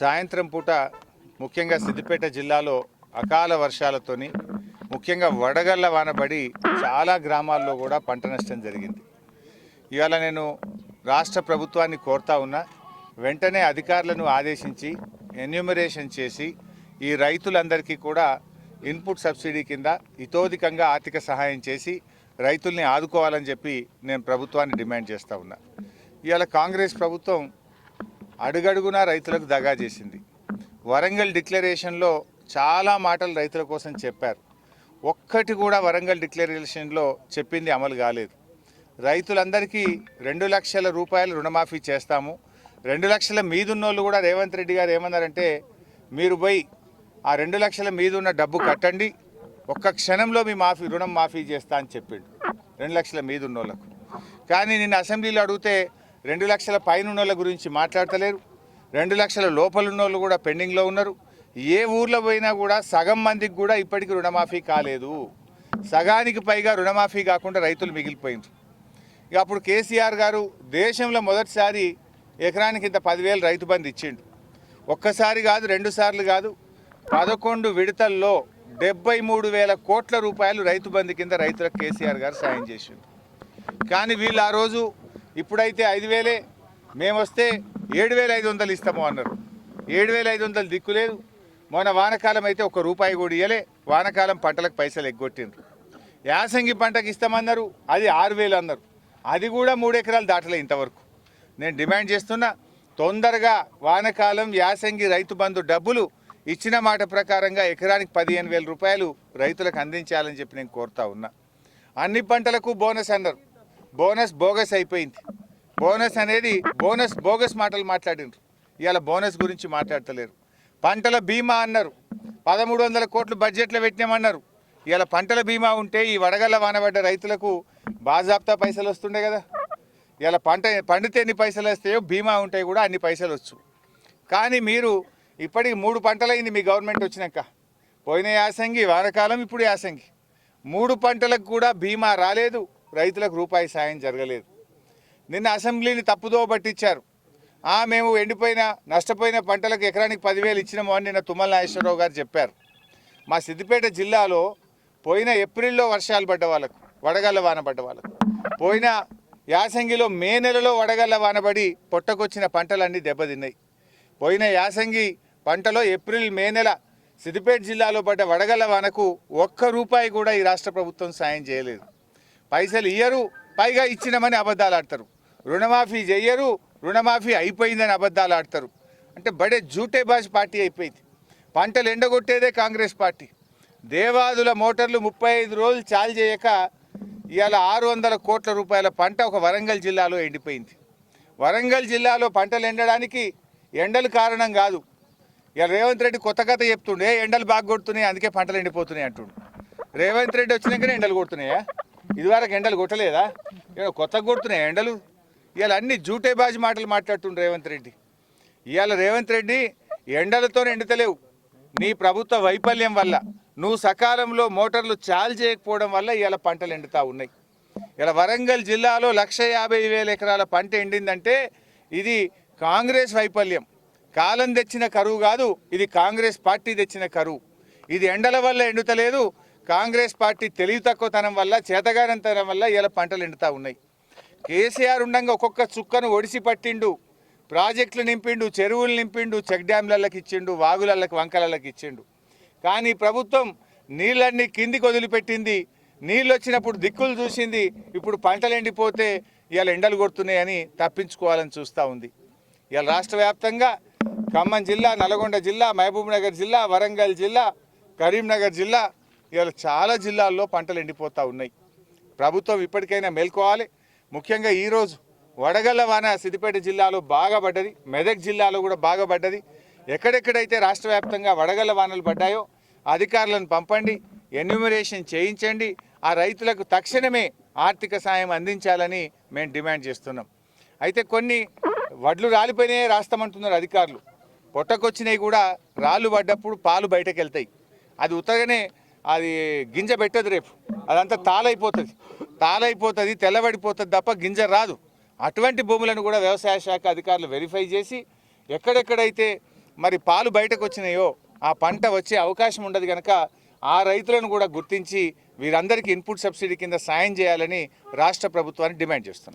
సాయంత్రం పూట ముఖ్యంగా సిద్దిపేట జిల్లాలో అకాల వర్షాలతోని ముఖ్యంగా వడగళ్ళ వానబడి చాలా గ్రామాల్లో కూడా పంట నష్టం జరిగింది. ఇవాళ నేను రాష్ట్ర ప్రభుత్వాన్ని కోరుతా ఉన్నా వెంటనే అధికారులను ఆదేశించి ఎన్యూమరేషన్ చేసి ఈ రైతులందరికీ కూడా ఇన్పుట్ సబ్సిడీ కింద ఇతోధికంగా ఆర్థిక సహాయం చేసి రైతుల్ని ఆదుకోవాలని చెప్పి నేను ప్రభుత్వాన్ని డిమాండ్ చేస్తూ ఉన్నా. ఇవాళ కాంగ్రెస్ ప్రభుత్వం అడుగడుగునా రైతులకు దగా చేసింది. వరంగల్ డిక్లరేషన్లో చాలా మాటలు రైతుల కోసం చెప్పారు. ఒక్కటి కూడా వరంగల్ డిక్లరేషన్లో చెప్పింది అమలు కాలేదు. రైతులందరికీ రెండు లక్షల రూపాయలు రుణమాఫీ చేస్తాము. రెండు లక్షల మీదున్నోళ్ళు కూడా రేవంత్ రెడ్డి గారు ఏమన్నారంటే మీరు పోయి ఆ రెండు లక్షల మీదున్న డబ్బు కట్టండి. ఒక్క క్షణంలో మీ మాఫీ రుణం మాఫీ చేస్తా అని చెప్పిండు. రెండు లక్షల మీదున్నోళ్ళకు. కానీ నిన్న అసెంబ్లీలో అడిగితే రెండు లక్షల పైన ఉన్నోళ్ళ గురించి మాట్లాడతలేరు. రెండు లక్షల లోపల ఉన్నోళ్ళు కూడా పెండింగ్లో ఉన్నారు. ఏ ఊర్లో పోయినా కూడా సగం మందికి కూడా ఇప్పటికీ రుణమాఫీ కాలేదు. సగానికి పైగా రుణమాఫీ కాకుండా రైతులు మిగిలిపోయింది ఇక అప్పుడు కేసీఆర్ గారు దేశంలో మొదటిసారి ఎకరానికి ఇంత పదివేలు రైతు బంధు ఇచ్చిండు. ఒక్కసారి కాదు రెండు సార్లు కాదు పదకొండు విడతల్లో డెబ్బై మూడు వేల కోట్ల రూపాయలు రైతు బంధు కింద రైతులకు కేసీఆర్ గారు సాయం చేసిండు. కానీ వీళ్ళు ఆ రోజు ఇప్పుడైతే ఐదు వేలే మేము వస్తే ఏడు వేల ఐదు వందలు ఇస్తాము అన్నారు. ఏడు వేల ఐదు వందలు దిక్కు లేదు. మొన్న వానకాలం అయితే ఒక రూపాయి కూడా ఇయ్యలే. వానకాలం పంటలకు పైసలు ఎగ్గొట్టిండ్రు. యాసంగి పంటకి ఇస్తామన్నారు. అది ఆరు వేలు అన్నారు. అది కూడా మూడు ఎకరాలు దాటలే ఇంతవరకు. నేను డిమాండ్ చేస్తున్నా తొందరగా వానకాలం యాసంగి రైతు బంధు డబ్బులు ఇచ్చిన మాట ప్రకారంగా ఎకరానికి పదిహేను వేల రూపాయలు రైతులకు అందించాలని చెప్పి నేను కోరుతా ఉన్నా. అన్ని పంటలకు బోనస్ అన్నారు. బోనస్ బోగస్ అయిపోయింది. బోనస్ అనేది బోనస్ బోగస్ మాటలు మాట్లాడినారు ఇవాళ బోనస్ గురించి మాట్లాడతలేరు. పంటల బీమా అన్నారు. పదమూడు వందల కోట్లు బడ్జెట్లో పెట్టినామన్నారు. ఇవాళ పంటల బీమా ఉంటే ఈ వడగళ్ళ వానబడ్డ రైతులకు బాజాబ్తా పైసలు వస్తుండే కదా. ఇలా పంట పండితే ఎన్ని పైసలు వస్తాయో బీమా ఉంటాయి కూడా అన్ని పైసలు వచ్చు. కానీ మీరు ఇప్పటికి మూడు పంటలైంది మీ గవర్నమెంట్ వచ్చినాక. పోయిన యాసంగి వానకాలం ఇప్పుడు యాసంగి. మూడు పంటలకు కూడా బీమా రాలేదు. రైతులకు రూపాయి సాయం జరగలేదు. నిన్న అసెంబ్లీని తప్పుదో పట్టించారు. ఆ మేము ఎండిపోయిన నష్టపోయిన పంటలకు ఎకరానికి పదివేలు ఇచ్చినాము అని నిన్న తుమ్మల నాగేశ్వరరావు గారు చెప్పారు. మా సిద్దిపేట జిల్లాలో పోయిన ఏప్రిల్లో వర్షాలు పడ్డ వాళ్ళకు వడగళ్ళ వాన పడ్డ వాళ్ళకు పోయిన యాసంగిలో మే నెలలో వడగళ్ళ వానబడి పొట్టకొచ్చిన పంటలన్నీ దెబ్బతిన్నాయి. పోయిన యాసంగి పంటలో ఏప్రిల్ మే నెల సిద్దిపేట జిల్లాలో పడ్డ వడగళ్ళ వానకు ఒక్క రూపాయి కూడా ఈ రాష్ట్ర ప్రభుత్వం సాయం చేయలేదు. పైసలు ఇయ్యరు పైగా ఇచ్చినామని అబద్ధాలు ఆడతారు. రుణమాఫీ చెయ్యరు రుణమాఫీ అయిపోయిందని అబద్ధాలు ఆడతారు. అంటే బడే జూటే బాజ్ పార్టీ అయిపోయింది. పంటలు ఎండగొట్టేదే కాంగ్రెస్ పార్టీ. దేవాదుల మోటార్లు ముప్పై ఐదు రోజులు చాలు చేయక ఇవాళ ఆరు వందల కోట్ల రూపాయల పంట ఒక వరంగల్ జిల్లాలో ఎండిపోయింది. వరంగల్ జిల్లాలో పంటలు ఎండడానికి ఎండలు కారణం కాదు. ఇవాళ రేవంత్ రెడ్డి కొత్త కథ చెప్తుండే ఎండలు బాగా కొడుతున్నాయి అందుకే పంటలు ఎండిపోతున్నాయి అంటుండు. రేవంత్ రెడ్డి వచ్చినాకనే ఎండలు కొడుతున్నాయా? ఇదివరకు ఎండలు కొట్టలేదా? ఇక్కడ కొత్త కొడుతున్నాయి ఎండలు. ఇవాళ అన్ని జూటే మాటలు మాట్లాడుతుండు రేవంత్ రెడ్డి. ఇవాళ రేవంత్ రెడ్డి ఎండలతో ఎండుతలేవు. నీ ప్రభుత్వ వైఫల్యం వల్ల నువ్వు సకాలంలో మోటార్లు చాలు చేయకపోవడం వల్ల ఇవాళ పంటలు ఎండుతూ ఉన్నాయి. ఇలా వరంగల్ జిల్లాలో లక్ష యాభై వేల ఎకరాల పంట ఎండిందంటే ఇది కాంగ్రెస్ వైఫల్యం. కాలం తెచ్చిన కరువు కాదు ఇది కాంగ్రెస్ పార్టీ తెచ్చిన కరువు. ఇది ఎండల వల్ల ఎండుతలేదు కాంగ్రెస్ పార్టీ తెలివి తక్కువతనం వల్ల చేతగానంతనం వల్ల ఇలా పంటలు ఎండుతూ ఉన్నాయి. కేసీఆర్ ఉండంగా ఒక్కొక్క చుక్కను ఒడిసి పట్టిండు ప్రాజెక్టులు నింపిండు చెరువులు నింపిండు చెక్ డ్యాంలకి ఇచ్చిండు వాగులకి వంకలకి ఇచ్చిండు. కానీ ప్రభుత్వం నీళ్ళన్నీ కిందికి వదిలిపెట్టింది నీళ్ళు వచ్చినప్పుడు దిక్కులు చూసింది ఇప్పుడు పంటలు ఎండిపోతే ఇవాళ ఎండలు కొడుతున్నాయని తప్పించుకోవాలని చూస్తూ ఉంది. ఇవాళ రాష్ట్ర వ్యాప్తంగా ఖమ్మం జిల్లా నల్గొండ జిల్లా మహబూబ్నగర్ జిల్లా వరంగల్ జిల్లా కరీంనగర్ జిల్లా ఇవాళ చాలా జిల్లాల్లో పంటలు ఎండిపోతూ ఉన్నాయి. ప్రభుత్వం ఇప్పటికైనా మేల్కోవాలి. ముఖ్యంగా ఈరోజు వడగళ్ళ వాన సిద్దిపేట జిల్లాలో బాగా పడ్డది. మెదక్ జిల్లాలో కూడా బాగా పడ్డది. ఎక్కడెక్కడైతే రాష్ట్ర వ్యాప్తంగా వడగళ్ళ వానలు పడ్డాయో అధికారులను పంపండి ఎన్యూమరేషన్ చేయించండి ఆ రైతులకు తక్షణమే ఆర్థిక సాయం అందించాలని మేము డిమాండ్ చేస్తున్నాం. అయితే కొన్ని వడ్లు రాలిపోయినాయే రాస్తామంటున్నారు అధికారులు. పొట్టకొచ్చినవి కూడా రాళ్ళు పడ్డప్పుడు పాలు బయటకు వెళ్తాయి అది ఉత్తగానే అది గింజ పెట్టదు రేపు. అదంతా తాలైపోతుంది. తాలైపోతుంది తెల్లబడిపోతుంది తప్ప గింజ రాదు. అటువంటి భూములను కూడా వ్యవసాయ శాఖ అధికారులు వెరిఫై చేసి ఎక్కడెక్కడైతే మరి పాలు బయటకు వచ్చినాయో ఆ పంట వచ్చే అవకాశం ఉండదు కనుక ఆ రైతులను కూడా గుర్తించి వీరందరికీ ఇన్పుట్ సబ్సిడీ కింద సాయం చేయాలని రాష్ట్ర ప్రభుత్వాన్ని డిమాండ్ చేస్తున్నాం.